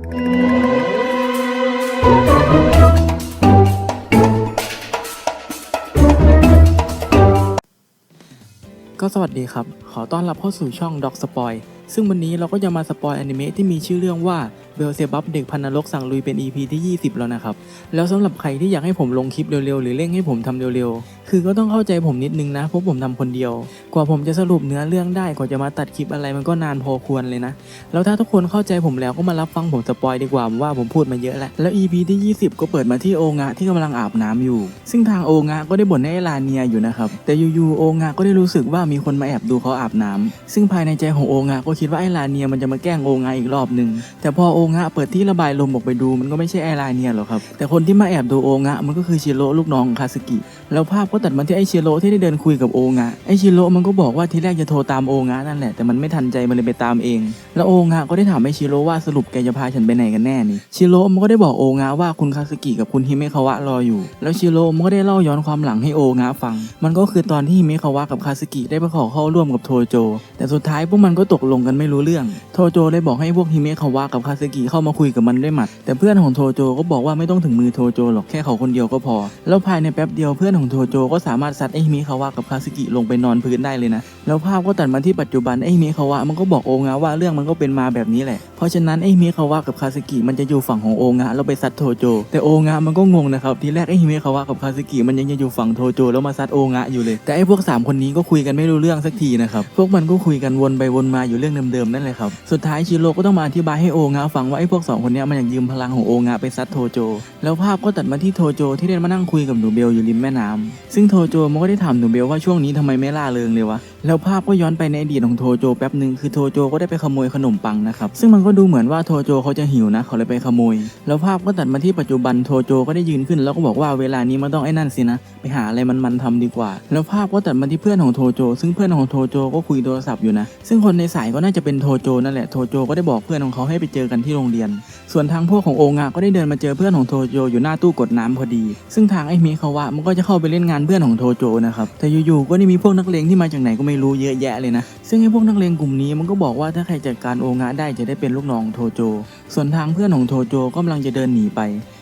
ก็สวัสดีครับ ขอต้อนรับเข้าสู่ช่อง Dog Spoil ซึ่งวันนี้เราก็จะมาสปอยอนิเมะที่มีชื่อเรื่องว่า เบลเซบับเด็กพันนรกสั่งลุยเป็น EP ที่ 20 แล้วนะครับ แล้วสำหรับใครที่อยากให้ผมลงคลิปเร็วๆ หรือเร่งให้ผมทำเร็วๆ คือก็ต้องเข้าใจผมนิดนึงนะเพราะผมทำคนเดียว กว่าผมจะสรุปเนื้อเรื่องได้กว่าจะมาตัดคลิปอะไรมันก็นานพอควรเลยนะ แล้วถ้าทุกคนเข้าใจผมแล้วก็มารับฟังผมสปอยดีกว่าว่าผมพูดมาเยอะแล้ว แล้ว EP ที่ 20 ก็เปิดมาที่โองะที่กำลังอาบน้ำอยู่ ซึ่งทางโองะก็ได้บ่นให้ลาเนียอยู่นะครับแต่อยู่ๆโองะก็ได้รู้สึกว่ามีคนมาแอบดูเขาอาบน้ำซึ่งภายในใจของโองะก็คิดว่าไอ้ลาเนียมันจะมาแกล้งโองะอีกรอบหนึ่งแต่พอโองงะเปิดที่ระบายลมออกไปดูมันก็ไม่ใช่ไอ้ลาเนียหรอกครับแต่คนที่มาแอบดูโองะมันก็คือชิโร่ลูกน้องคาสกิแล้วภาพก็ตัดมาที่ไอชิโร่ที่ได้เดินคุยกับโองะไอชิโร่มันก็บอกว่าทีแรกจะโทรตามโองะนั่นแหละแต่มันไม่ทันใจมันเลยไปตามเอง แล้วโองะก็ได้ถามไอชิโร่ว่าสรุปแกจะพาฉันไปไหนกันแน่นี่ชิโร่มันก็ได้บอกโองะว่าคุณคาสกิกับคุณฮิเมคาวะรออยู่ แล้วชิโร่มันก็ได้เล่าย้อนความหลังให้โองะฟัง มันก็คือตอนที่ฮิเมคาวะกับคาสกิได้ไปขอเข้าร่วมกับโทโจ แต่สุดท้ายพวกมันก็ตกลงกันไม่รู้เรื่อง โทโจได้บอกให้พวกฮิเมคาวะกับคาสกิเข้ามาคุยกับมันด้วยหมัด แต่เพื่อนของโทโจก็บอกว่าไม่ต้องถึงมือโทโจหรอกแค่เขาคนเดียวก็พอ แล้วภายในแป๊บเดียวเพื่อนของโทโจก็สามารถซัดไอฮิเมะคาวะกับคาสึกิลงไปนอนพื้นได้เลยนะ แล้วภาพก็ตัดมาที่ปัจจุบันไอฮิเมะคาวะมันก็บอกโองะว่าเรื่องมันก็เป็นมาแบบนี้แหละ เพราะฉะนั้นไอฮิเมะคาวะกับคาสึกิมันจะอยู่ฝั่งของโองะแล้วไปซัดโทโจ แต่โองะมันก็งงนะครับทีแรกไอฮิเมะคาวะกับคาสึกิมันยังจะอยู่ฝั่งโทโจแล้วมาซัดโองะอยู่เลย แต่ไอพวกสามคนนี้ก็คุยกันไม่รู้เรื่องสักทีนะครับพวกมันก็คุยกันวนไปวนมาอยู่เรื่องเดิมๆนั่นแหละครับสุดท้ายชิโร่ก็ต้องมาอธิบายให้โองะฟังว่าไอ้พวกสองคนนี้มันอยากยืมพลังของโองะไปซัดโทโจ แล้วภาพก็ตัดมาที่โทโจที่ได้มานั่งคุยกับหนูเบลอยู่ริมแม่น้ำซึ่งโทโจมันก็ได้ถามหนูเบลว่าช่วงนี้ทำไมไม่ล่าเริงเลยวะ แล้วภาพก็ย้อนไปในอดีตของโทโจแป๊บหนึ่งคือโทโจก็ได้ไปขโมยขนมปังนะครับ ซึ่งมันก็ดูเหมือนว่าโทโจเขาจะหิวนะเขาเลยไปขโมย แล้วภาพก็ตัดมาที่ปัจจุบันโทโจก็ได้ยืนขึ้นแล้วก็บอกว่าเวลานี้มันต้องไอ้นั่นสินะ ไปหาอะไรมันๆทำดีกว่า แล้วภาพก็ตัดมาที่เพื่อนของโทโจ ซึ่งเพื่อนของโทโจก็คุยโทรศัพท์อยู่นะ ซึ่งคนในสายก็น่าจะเป็นโทโจนั่นแหละโทโจก็ได้บอกเพื่อนของเขาให้ไปเจอกันที่โรงเรียน ส่วนทางพวกของโองะก็ได้เดินมาเจอเพื่อนของโทโจอยู่หน้าตู้กดน้ำพอดี ซึ่งทางไอ้เมคาวะมันก็จะเข้าไปเล่นงานเพื่อนของโทโจนะครับ แต่อยู่ๆก็ได้มีพวกนักเลงที่มาจากไหนก็ไม่รู้เยอะแยะเลยนะ ซึ่งไอ้พวกนักเลงกลุ่มนี้มันก็บอกว่าถ้าใครจัดการโองะได้จะได้เป็นลูกน้องโทโจ ส่วนทางเพื่อนของโทโจก็กำลังจะเดินหนีไป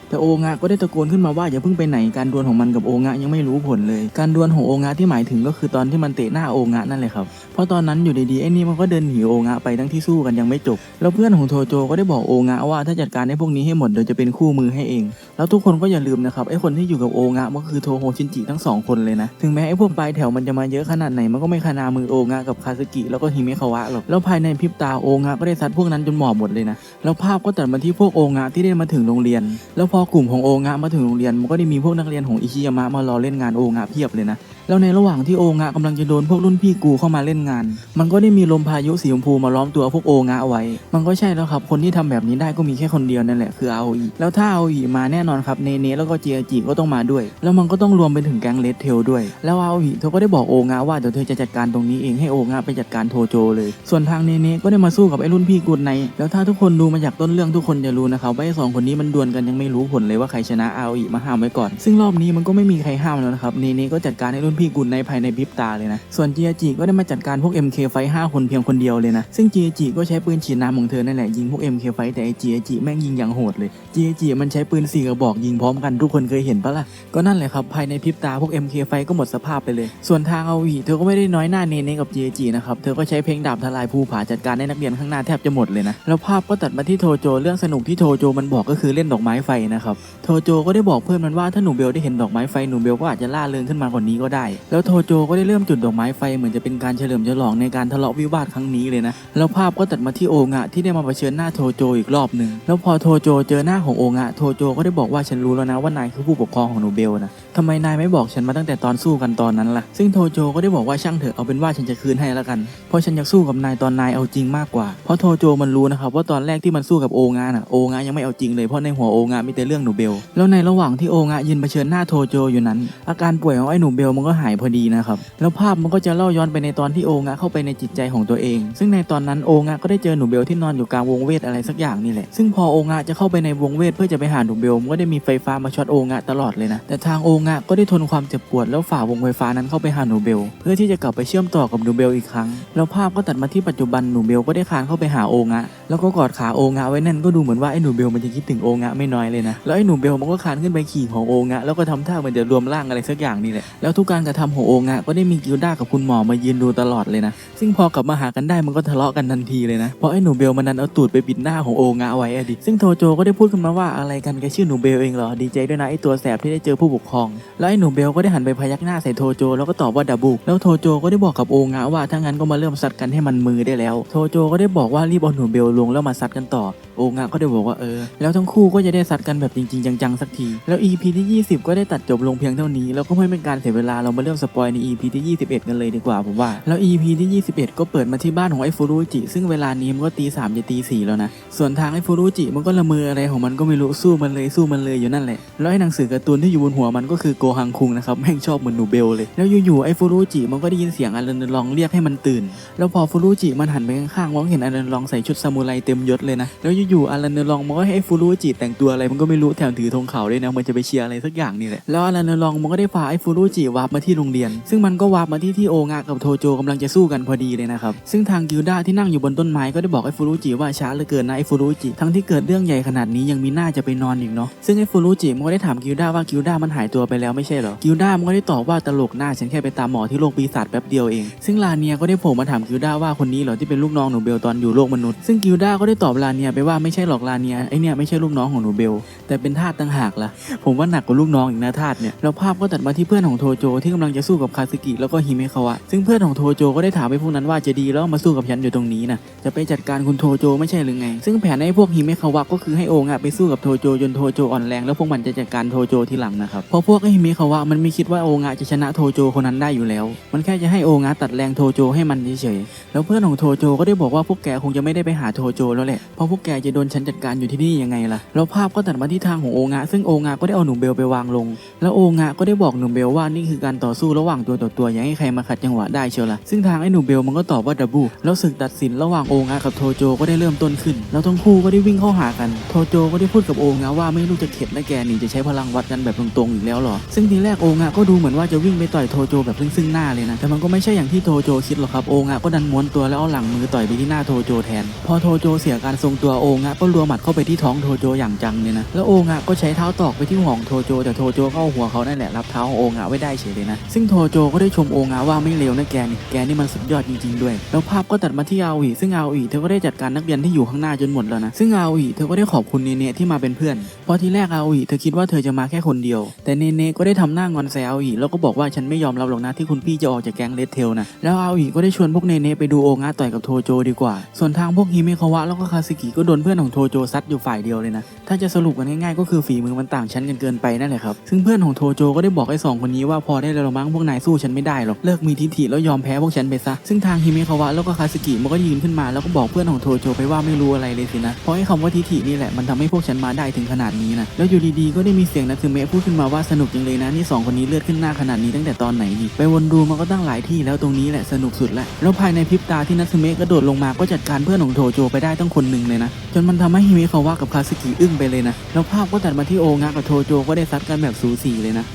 แต่โองะก็ได้ตะโกนขึ้นมาว่าอย่าเพิ่งไปไหนการดวลของมันกับโองะยังไม่รู้ผลเลย การดวลของโองะที่หมายถึงก็คือตอนที่มันเตะหน้าโองะนั่นแหละครับเพราะตอนนั้นอยู่ดีๆไอ้นี่มันก็เดินหนีโองะไปทั้งที่สู้กันยังไม่จบแล้วเพื่อนของโทโจก็ได้บอกโองะว่าถ้าจัดการไอ้พวกนี้ให้หมดเดี๋ยวจะเป็นคู่มือให้เอง แล้วทุกคนก็อย่าลืมนะครับไอ้คนที่อยู่กับโองะมันก็คือโทโฮชินจิทั้งสองคนเลยนะถึงแม้ไอ้พวกปลายแถวมันจะมาเยอะขนาดไหนมันก็ไม่ขนามือโองะกับคาซึกิแล้วก็ฮิเมคาวะหรอกแล้วภายในพริบตาโองะก็ได้ซัดพวกนั้นจนหมอบหมดเลยนะแล้วภาพก็ตัดมาที่พวกโองะที่ได้มาถึงโรงเรียนแล้วพอพอกลุ่มของโองะมาถึงโรงเรียนมันก็ได้มีพวกนักเรียนของอิชิยามะมารอเล่นงานโองะเพียบเลยนะ แล้วในระหว่างที่โองะกำลังจะโดนพวกรุ่นพี่กูเข้ามาเล่นงาน มันก็ได้มีลมพายุสีชมพูมาล้อมตัวพวกโองะเอาไว้ มันก็ใช่แล้วครับ คนที่ทำแบบนี้ได้ก็มีแค่คนเดียวนั่นแหละคืออาโออีแล้วถ้าอาโออีมาแน่นอนครับเนเนแล้วก็เจียจิก็ต้องมาด้วย แล้วมันก็ต้องรวมไปถึงแก๊งเลดเทลด้วย แล้วอาโออีเธอก็ได้บอกโองะว่าเดี๋ยวเธอจะจัดการตรงนี้เองให้โองะไปจัดการโทโจเลย ส่วนทางเนเนก็ได้มาสู้กับไอ้รุ่นพี่กูดไนแล้วถ้าทุกคนดูมาจากต้นเรื่องทุกคนจะรู้นะครับว่าไอ้สองคนนี้มันดวลกันยังไม่รู้ผลเลยว่าใครชนะอาโออีมาห้ามไว้ก่อน ซึ่งรอบนี้มันก็ไม่มีใครห้ามแล้วนะครับเนเนก็จัดการให้รุ่นพี่กูดไนภายในพริบตาเลยนะ ส่วนจีจิก็ได้มาจัดการพวก MK ไฟ5คนเพียงคนเดียวเลยนะ ซึ่งจีจิก็ใช้ปืนฉีดน้ำของเธอนั่นแหละยิงพวก MK ไฟแต่ไอจีจิแม่งยิงอย่างโหดเลยจีจิมันใช้ปืนสี่กระบอกยิงพร้อมกันทุกคนเคยเห็นปะล่ะ ก็นั่นแหละครับภายในพริบตาพวก MK ไฟก็หมดสภาพไปเลย ส่วนทางเอาอีเธอก็ไม่ได้น้อยหน้าเนเนกับจีจินะครับ เธอก็ใช้เพลงดาบทลายภูผาจัดการให้นักเรียนข้างหน้าแทบจะหมดเลยนะ แล้วภาพก็ตัดมาที่โทโจเรื่องสนุกที่โทโจมันบอกก็คือเล่นดอกไม้ไฟนะครับ โทโจก็ได้บอกเพื่อนมันว่าถ้าหนูเบลได้เห็นดอกไม้ไฟหนูเบลก็อาจจะล่าเริงขึ้นมากว่านี้ก็ได้แล้วโทโจก็ได้เริ่มจุดดอกไม้ไฟเหมือนจะเป็นการเฉลิมฉลองในการทะเลาะวิวาทครั้งนี้เลยนะ แล้วภาพก็ตัดมาที่โองะที่ได้มาเผชิญหน้าโทโจอีกรอบหนึ่งแล้วพอโทโจเจอหน้าของโองะโทโจก็ได้บอกว่าฉันรู้แล้วนะว่านายคือผู้ปกครองของหนูเบลนะทำไมนายไม่บอกฉันมาตั้งแต่ตอนสู้กันตอนนั้นล่ะ ซึ่งโทโจก็ได้บอกว่าช่างเถอะเอาเป็นว่าฉันจะคืนให้แล้วกัน เพราะฉันอยากสู้กับนายตอนนายเอาจริงมากกว่า เพราะโทโจมันรู้นะครับว่าตอนแรกที่มันสู้กับโองะน่ะโองะยังไม่เอาจริงเลยเพราะในหัวโองะมีแต่เรื่องหนูเบล แล้วในระหว่างที่โองะยืนเผชิญหน้าโทโจอยู่นั้น อาการป่วยของไอ้หนูเบลมันก็หายพอดีนะครับ แล้วภาพมันก็จะเล่าย้อนไปในตอนที่โองะเข้าไปในจิตใจของตัวเอง ซึ่งในตอนนั้นโองะก็ได้เจอหนูเบลที่นอนอยู่กลางวงเวทอะไรสักอย่างนี่แหละ ซึ่งพอโองะจะเข้าไปในวงเวทเพื่อจะไปหาหนูเบลมันก็ได้มีไฟฟ้ามาช็อตโองะตลอดเลยนะ แต่ทางโองะก็ได้ทนความเจ็บปวดแล้วฝ่าวงไฟฟ้านั้นเข้าไปหาหนูเบลเพื่อที่จะกลับไปเชื่อมต่อกับหนูเบลอีกครั้ง แล้วภาพก็ตัดมาที่ปัจจุบันหนูเบลก็ได้คานเข้าไปหาโองะ แล้วก็กอดขาโองะไว้แน่นก็ดูเหมือนว่าไอ้หนูเบลมันจะคิดถึงโองะไม่น้อยเลยนะแล้วไอ้หนูเบลมันก็คานขึ้นไปขี่ของโองะแล้วก็ทำท่าเหมือนจะรวมร่างอะไรสักอย่างนี่แหละแล้วทุกการกระทำของโองะก็ได้มีกิลด้ากับคุณหมอมายืนดูตลอดเลยนะซึ่งพอกลับมาหากันได้มันก็ทะเลาะกันทันทีเลยนะเพราะไอ้หนูเบลมันดันเอาตูดไปปิดหน้าของโองะไว้อะดิซึ่งโทโจก็ได้พูดขึ้นมาว่าอะไรกันแกชื่อหนูเบลเองเหรอดีใจด้วยนะไอ้ตัวแสบที่ได้เจอผู้ปกครองแล้วไอ้หนูเบลก็ได้หันไปพยักหน้าใส่โทโจแล้วก็ตอบว่าดับบุแล้วโทโจก็ได้บอกกับโองะว่าถ้างั้นก็มาเริ่มซัดกันให้มันมือได้แล้ว โทโจก็ได้บอกว่ารีบเอาหนูเบลลงแล้วมาซัดกันต่อ โองะก็ได้บอกว่าเออ แล้วทั้งคู่ก็จะได้ซัดกันแบบจริง ๆ จังๆสักที แล้ว EP ที่ 20 ก็ได้ตัดจบลงเพียงเท่านี้ แล้วก็ไม่เป็นการเสียเวลาเรามาเริ่มสปอยใน EP ที่ 21 กันเลยดีกว่าผมว่า แล้ว EP ที่ 21 ก็เปิดมาที่บ้านของไอ้ฟูรุจิ ซึ่งเวลานี้มันก็ตีสามจะตีสี่แล้วนะ ส่วนทางไอ้ฟูรุจิมันก็ละเมออะไรของมันก็ไม่รู้สู้มันเลยสู้มันเลยอยู่นั่นแหละ แล้วไอ้หนังสือการ์ตูนที่อยู่บนหัวมันก็คือโกฮังคุงนะครับแม่งชอบเหมือนหนูเบลเลย แล้วอยู่ๆไอ้ฟูรุจิมันก็ได้ยินเสียงอารันลองเรียกให้มันตื่น แล้วพอฟูรุจิมันหันไปข้างๆมองเห็นอารันลองใส่ชุดซามูไรเต็มยศเลยนะ แล้วอยู่อารันเนลองมันก็ให้ฟูรุจิแต่งตัวอะไรมันก็ไม่รู้แถมถือธงเขาด้วยนะมันจะไปเชียร์อะไรสักอย่างนี่แหละแล้วอารันเนลองมันก็ได้พาไอ้ฟูรุจิวาร์ปมาที่โรงเรียน ซึ่งมันก็วาร์ปมาที่ที่โองะกับโทโจกำลังจะสู้กันพอดีเลยนะครับซึ่งทางกิลด้าที่นั่งอยู่บนต้นไม้ก็ได้บอกไอ้ฟูรุจิว่าช้าเหลือเกินนะไอ้ฟูรุจิทั้งที่เกิดเรื่องใหญ่ขนาดนี้ยังมีหน้าจะไปนอนอีกเนาะซึ่งไอ้ฟูรุจิมันก็ได้ถามกิลด้าว่ากิลด้ามันหายตัวไปแล้วไม่ใช่เหรอกิลด้ามันก็ได้ตอบว่าตลกหน้าฉันแค่ไปตามหมอที่โรงปีศาจแป๊บเดียวเอง ซึ่งลาเนียก็ได้โผล่มาถามกิลด้าว่าคนนี้เหรอที่เป็นลูกน้องหนูเบลตอนอยู่โลกมนุษย์ซึ่งกิลด้าก็ได้ตอบลาเนียไปว่าไม่ใช่หรอกลาเนียไอเนี่ยไม่ใช่ลูกน้องของหนูเบล แต่เป็นทาสต่างหากล่ะ ผมว่าหนักกว่าลูกน้องอีกนะทาสเนี่ยแล้วภาพก็ตัดมาที่เพื่อนของโทโจที่กำลังจะสู้กับคาซึกิแล้วก็ฮิเมคาวะซึ่งเพื่อนของโทโจก็ได้ถามไปพวกนั้นว่าจะดีแล้วมาสู้กับฉันอยู่ตรงนี้นะจะไปจัดการคุณโทโจไม่ใช่หรือไง ซึ่งแผนให้พวกฮิเมคาวะก็คือให้โองะไปสู้กับโทโจจนโทโจอ่อนแรงแล้วพวกมันจะจัดการโทโจทีหลังนะครับเพราะพวกไอ้ฮิเมคาวะมันไม่คิดว่าโองะจะชนะโทโจคนนั้นได้อยู่แล้ว มันแค่จะให้โองะตัดแรงโทโจให้มันเฉยๆแล้วเพื่อนของโทโจก็ได้บอกว่าพวกแกคงจะไม่ได้ไปหาโทโจแล้วแหละเพราะพวกแกจะโดนฉันจัดการอยู่ที่นี่ยังไงล่ะ แล้วภาพก็ตัดมาที่ทางของโองะ ซึ่งโองะก็ได้เอาหนุ่มเบลไปวางลง แล้วโองะก็ได้บอกหนุ่มเบลว่านี่คือการต่อสู้ระหว่างตัวต่อตัวอย่าให้ใครมาขัดจังหวะได้เชียวล่ะ ซึ่งทางไอ้หนุ่มเบลมันก็ตอบว่าดับบูแล้วศึกตัดสินระหว่างโองะกับโทโจก็ได้เริ่มต้นขึ้น แล้วทั้งคู่ก็ได้วิ่งเข้าหากัน โทโจก็ได้พูดกับโองะว่าไม่รู้จะเข็ดนะแกนี่จะใช้พลังวัดกันแบบตรงๆอีกแล้วหรอ ซึ่งทีแรกโองะก็ดูเหมือนว่าจะวิ่งไปต่อยโทโจแบบซึ่งๆหน้าเลยนะ แต่มันก็ไม่ใช่อย่างที่โทโจคิดหรอกครับ โองะก็ดันม้วนตัวแล้วเอาหลังมือต่อยไปที่หน้าโทโจแทน พอโทโจเสียการทรงตัวโอองะก็รัวหมัดเข้าไปที่ท้องโทโจอย่างจังเลยนะ แล้วโองะก็ใช้เท้าตอกไปที่หัวของโทโจแต่โทโจก็เอาหัวเขานั่นแหละรับเท้าของโองะไว้ได้เฉยเลยนะ ซึ่งโทโจก็ได้ชมโองะว่าไม่เลวนะแกนี่แกนี่มันสุดยอดจริงๆด้วย แล้วภาพก็ตัดมาที่อาวีซึ่งอาวีเธอก็ได้จัดการนักเรียนที่อยู่ข้างหน้าจนหมดแล้วนะซึ่งอาวีเธอก็ได้ขอบคุณเนเน่ที่มาเป็นเพื่อนเพราะทีแรกอาวีเธอคิดว่าเธอจะมาแค่คนเดียว แต่เนเน่ก็ได้ทำหน้างอนใส่อาวีแล้วก็บอกว่าฉันไม่ยอมรับหรอกนะที่คุณพี่จะออกจากแก๊งเลดเทลนะแล้วอาวีก็ได้ชวนพวกเนเน่ไปดูโองะต่อยกับโทโจดีกว่า ส่วนทางพวกฮิเมคาวะแล้วก็คาซึกิก็โดนเพื่อนของโทโจซัดอยู่ฝ่ายเดียวเลยนะ ถ้าจะสรุปกันง่ายๆก็คือฝีมือมันต่างชั้นกันเกินไปนั่นแหละครับ ซึ่งเพื่อนของโทโจก็ได้บอกไอ้สองคนนี้ว่าพอได้แล้วมั้งพวกนายสู้ฉันไม่ได้หรอก เลิกมีทิฐิแล้วยอมแพ้พวกฉันไปซะ ซึ่งทางฮิเมคาวะแล้วก็คาซึกิมันก็ยืนขึ้นมาแล้วก็บอกเพื่อนของโทโจไปว่าไม่รู้อะไรเลยสินะ เพราะไอ้คำว่าทิฐินี่แหละมันทำให้พวกฉันมาได้ถึงขนาดนี้นะ แล้วอยู่ดีๆก็ได้มีเสียงนัตสึเมะพูดขึ้นมาว่าสนุกจังเลยนะนี่สองคนนี้เลือดขึ้นหน้าขนาดนี้ตั้งแต่ตอนไหนนี่ไปวนดูมันก็ตั้งหลายที่แล้วตรงนี้แหละสนุกสุดละแล้วภายในพริบตาที่นัตสึเมะกระโดดลงมาก็จัดการเพื่อนของโทโจไปได้ตั้งคนหนึ่งเลยนะจนมันทำให้ฮิเมะคาวะกับคาซึกิอึ้งไปเลยนะ แล้วภาพก็ตัดมาที่โองะกับโทโจก็ได้ซัดกันแบบสูสีเลยนะ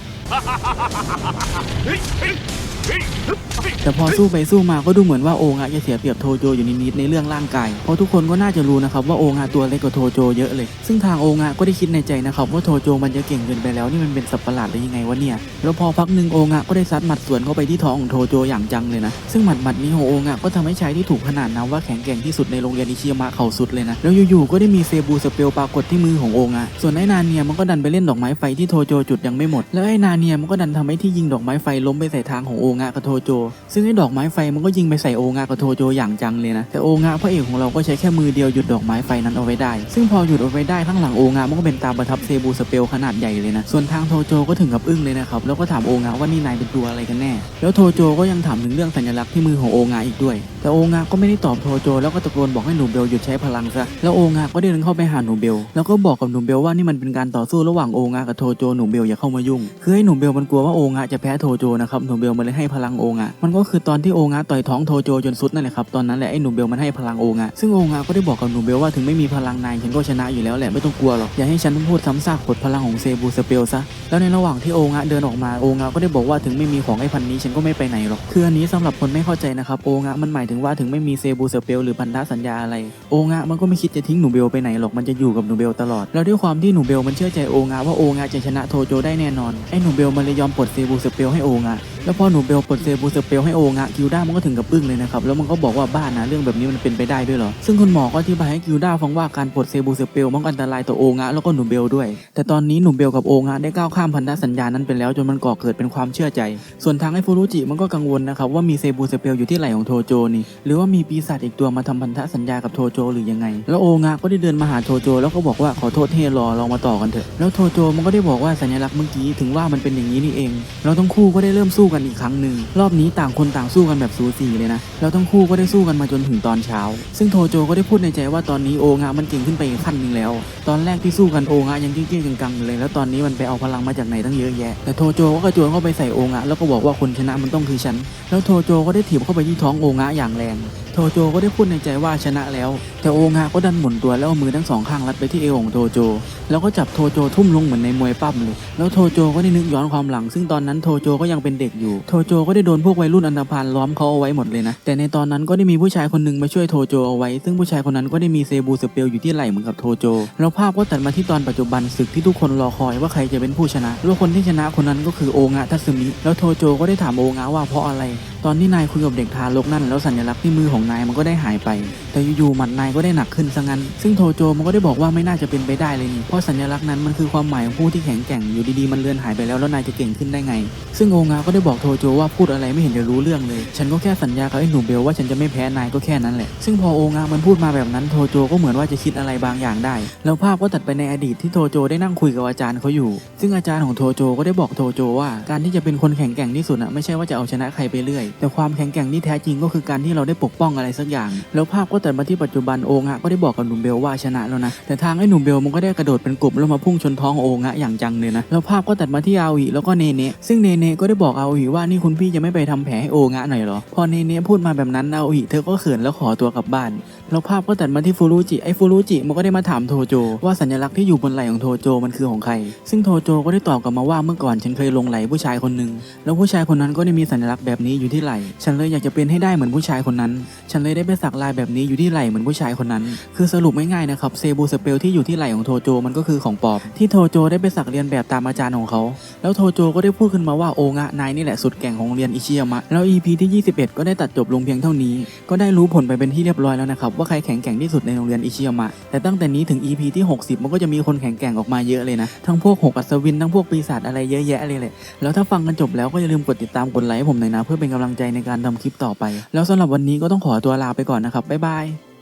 แต่พอสู้ไปสู้มาก็ดูเหมือนว่าโองะจะเสียเปรียบโทโจอยู่นิดๆในเรื่องร่างกาย เพราะทุกคนก็น่าจะรู้นะครับว่าโองะตัวเล็กกว่าโทโจเยอะเลย ซึ่งทางโองะก็ได้คิดในใจนะครับว่าโทโจมันจะเก่งเกินไปแล้วนี่มันเป็นสัตว์ประหลาดหรือยังไงวะเนี่ย แล้วพอพักหนึ่งโองะก็ได้ซัดหมัดสวนเข้าไปที่ท้องของโทโจอย่างจังเลยนะ ซึ่งหมัดหมัดนี้ของโองะก็ทำให้ชายที่ถูกขนานนามว่าแข็งแกร่งที่สุดในโรงเรียนอิชิยามะเขาสุดเลยนะ แล้วอยู่ๆก็ได้มีเซบูสเปลปรากฏที่มือของโองะส่วนไอ้นาเนียมันก็ดันไปเล่นดอกไม้ไฟที่โทโจจุดยังไม่หมด แล้วไอ้นาเนียมันก็ดันทำให้ที่ยิงดอกไม้ไฟล้มไปใส่ทางของโองะกับโทโจ ซึ่งไอ้ดอกไม้ไฟมันก็ยิงไปใส่โองะกับโทโจอย่างจังเลยนะ แต่โองะพระเอกของเราก็ใช้แค่มือเดียวหยุดดอกไม้ไฟนั้นเอาไว้ได้ ซึ่งพอหยุดเอาไว้ได้ข้างหลังโองะมันก็เป็นตาประทับเซบูสเปลขนาดใหญ่เลยนะ ส่วนทางโทโจก็ถึงกับอึ้งเลยนะครับ แล้วก็ถามโองะว่านี่นายเป็นตัวอะไรกันแน่ แล้วโทโจก็ยังถามถึงเรื่องสัญลักษณ์ที่มือของโองะอีกด้วย แต่โองะก็ไม่ได้ตอบโทโจ แล้วก็ตะโกนบอกให้หนูเบลหยุดใช้พลังซะ แล้วโองะก็เดินเข้าไปหาหนูเบล แล้วก็บอกกับหนูเบลว่านี่มันเป็นการต่อสู้ระหว่างโองะกับโทโจหนูเบลอย่าเข้ามายุ่ง คือให้หนูเบลมันกลัวว่าโองะจะแพ้โทโจนะครับหนูเบลมันเลยให้ให้พลังโองะมันก็คือตอนที่โองะต่อยท้องโทโจจนสุดนั่นแหละครับตอนนั้นแหละไอ้หนุ่มเบลมันให้พลังโองะซึ่งโองะก็ได้บอกกับหนุ่มเบลว่าถึงไม่มีพลังนายฉันก็ชนะอยู่แล้วแหละไม่ต้องกลัวหรอกอย่าให้ฉันพูดซ้ำซากผลพลังของเซบูสเปลซะแล้วในระหว่างที่โองะเดินออกมาโองะก็ได้บอกว่าถึงไม่มีของไอ้พันนี้ฉันก็ไม่ไปไหนหรอกคืออันนี้สำหรับคนไม่เข้าใจนะครับโองะมันหมายถึงว่าถึงไม่มีเซบูสเปลหรือพันธสัญญาอะไรโองะมันก็ไม่คิดจะทิ้งหนุ่มเบลไปไหนหรอกมันจะอยู่กับหนุ่มเบลตลอด แล้วด้วยความที่หนุ่มเบลมันเชื่อใจโองะว่าโองะจะชนะโทโจได้แน่นอนไอ้หนุ่มเบลมันเลยยอมปลดเซบูสเปลให้โองะแล้วพอหนุ่มเบลปลดเซบูสเปลให้โองะกิลด้ามันก็ถึงกับอึ้งเลยนะครับแล้วมันก็บอกว่าบ้านะเรื่องแบบนี้มันเป็นไปได้ด้วยเหรอซึ่งคุณหมอก็อธิบายให้กิลด้าฟังว่าการปลดเซบูสเปลมันอันตรายต่อโองะแล้วก็หนุ่มเบลด้วย แต่ตอนนี้หนุ่มเบลกับโองะได้ก้าวข้ามพันธสัญญานั้นไปแล้วจนมันก่อเกิดเป็นความเชื่อใจ ส่วนทางไอ้ฟูรุจิมันก็กังวลนะครับว่ามีเซบูสเปลอยู่ที่ไหล่ของโทโจนี่หรือว่ามีปีศาจอีกตัวมาทำพันธสัญญากับโทโจหรือยังไง แล้วโองะก็ได้เดินมาหาโทโจ แล้วก็บอกว่าขอโทษเฮรอลองมาต่อกันเถอะแล้วโทโจมันก็ได้บอกว่าสัญลักษณ์เมื่อกี้ถึงว่ามันเป็นอย่างนี้นี่เองแล้วทั้งคู่ก็ได้เริ่มสู้กันอีกครั้งหนึ่งรอบนี้ต่างคนต่างสู้กันแบบสูสีเลยนะ แล้วทั้งคู่ก็ได้สู้กันมาจนถึงตอนเช้า ซึ่งโทโจก็ได้พูดในใจว่าตอนนี้โองะมันเก่งขึ้นไปอีกขั้นหนึ่งแล้ว ตอนแรกที่สู้กันโองะยังเกี้ยงๆกังๆเลย แล้วตอนนี้มันไปเอาพลังมาจากไหนตั้งเยอะแยะ แต่โทโจก็กระโจนเข้าไปใส่โองะแล้วก็บอกว่าคนชนะมันต้องคือฉัน แล้วโทโจก็ได้ถีบเข้าไปที่ท้องโองะอย่างแรงโทโจก็ได้พูดในใจว่าชนะแล้ว แต่โองะก็ดันหมุนตัวแล้วเอามือทั้งสองข้างรัดไปที่เอวของโทโจ แล้วก็จับโทโจทุ่มลงเหมือนในมวยปั้มเลยแล้วโทโจก็ได้นึกย้อนความหลัง ซึ่งตอนนั้นโทโจก็ยังเป็นเด็กอยู่โทโจก็ได้โดนพวกวัยรุ่นอันธพาลล้อมเขาเอาไว้หมดเลยนะแต่ในตอนนั้นก็ได้มีผู้ชายคนหนึ่งมาช่วยโทโจเอาไว้ ซึ่งผู้ชายคนนั้นก็ได้มีเซบูสเปลอยู่ที่ไหล่เหมือนกับโทโจแล้วภาพก็ตัดมาที่ตอนปัจจุบันศึกที่ทุกคนรอคอยว่าใครจะเป็นผู้ชนะแล้วคนที่ชนะคนนั้นก็คือโองะทัตสึมิแล้วโทโจก็ได้ถามโองะว่าเพราะอะไร ตอนที่นายคุยกับเด็กทารกนั่นแล้วสัญลักษณ์ที่มือของนายมันก็ได้หายไป แต่อยู่ๆหมัดนายก็ได้หนักขึ้นซะงั้น ซึ่งโทโจมันก็ได้บอกว่าไม่น่าจะเป็นไปได้เลยนี่ เพราะสัญลักษณ์นั้นมันคือความหมายของผู้ที่แข็งแกร่งอยู่ดีๆมันเลือนหายไปแล้วแล้วนายจะเก่งขึ้นได้ไง ซึ่งโองาก็ได้บอกโทโจว่าพูดอะไรไม่เห็นจะรู้เรื่องเลย ฉันก็แค่สัญญากับไอ้หนุ่มเบลว่าฉันจะไม่แพ้นายก็แค่นั้นแหละ ซึ่งพอโองามันพูดมาแบบนั้นโทโจก็เหมือนว่าจะคิดอะไรบางอย่างได้ แล้วภาพก็ตัดไปในอดีตที่โทโจได้นั่งคุยกับอาจารย์เขาอยู่ ซึ่งอาจารย์ของโทโจก็ได้บอกโทโจว่าการที่จะเป็นคนแข็งแกร่งที่สุดอะไม่ใช่ว่าจะเอาชนะใครไปเรื่อย แต่ความแข็งแกร่งที่แท้จริงก็คือการที่เราได้ปกป้องอะไรสักอย่าง แล้วภาพก็ตัดมาที่ปัจจุบันโองะก็ได้บอกกับหนุ่มเบลว่าชนะแล้วนะ แต่ทางไอ้หนุ่มเบลมันก็ได้กระโดดเป็นกลุ่มแล้วมาพุ่งชนท้องโองะอย่างจังเลยนะแล้วภาพก็ตัดมาที่อาวีแล้วก็เนเน่ซึ่งเนเน่ก็ได้บอกอาวีว่านี่คุณพี่จะไม่ไปทำแผลให้โองะหน่อยหรอพอเนเน่พูดมาแบบนั้นอาวีเธอก็เขินแล้วขอตัวกลับบ้านแล้วภาพก็ตัดมาที่ฟูรุจิไอ้ฟูรุจิมันก็ได้มาถามโทโจ ว่าสัญลักษณ์ที่อยู่บนไหล่ของโทโจมันคือของใคร ซึ่งโทโจก็ได้ตอบกลับมาว่าเมื่อก่อนฉันเคยลงไหลผู้ชายคนหนึ่งแล้วผู้ชายคนนั้นก็ได้มีสัญลักษณ์แบบนี้อยู่ที่ไหล่ ฉันเลยอยากจะเป็นให้ได้เหมือนผู้ชายคนนั้น ฉันเลยได้ไปสักลายแบบนี้อยู่ที่ไหล่เหมือนผู้ชายคนนั้น คือสรุปง่ายๆนะครับเซบูสเปลที่อยู่ที่ไหล่ของโทโจมันก็คือของปอมที่โทโจได้ไปสักเรียนแบบตามอาจารย์ของเขา แล้วโทโจก็ได้พูดขึ้นมาว่าโองะนายนี่แหละสุดแก่งของโรงเรียนอิชิยามะแล้ว EP ที่ 21 ก็ได้ตัดจบลงเพียงเท่านี้ ก็ได้รู้ผลไปเป็นที่เรียบร้อยแล้วนะครับว่าใครแข็งแกร่งที่สุดในโรงเรียนอิชิยามะ แต่ตั้งแต่นี้ถึง EP ที่ 60 มันก็จะมีคนแข็งแกร่งออกมาเยอะเลยนะ ทั้งพวกหกอัศวิน ทั้งพวกปีศาจอะไรเยอะแยะเลยแหละ แล้วถ้าฟังกันจบแล้วก็อย่าลืมกดติดตามกดไลค์ผมหน่อยนะ เพื่อเป็นกำลังใจในการทำคลิปต่อไป แล้วสำหรับวันนี้ก็ต้องขอตัวลาไปก่อนนะครับบ๊ายบาย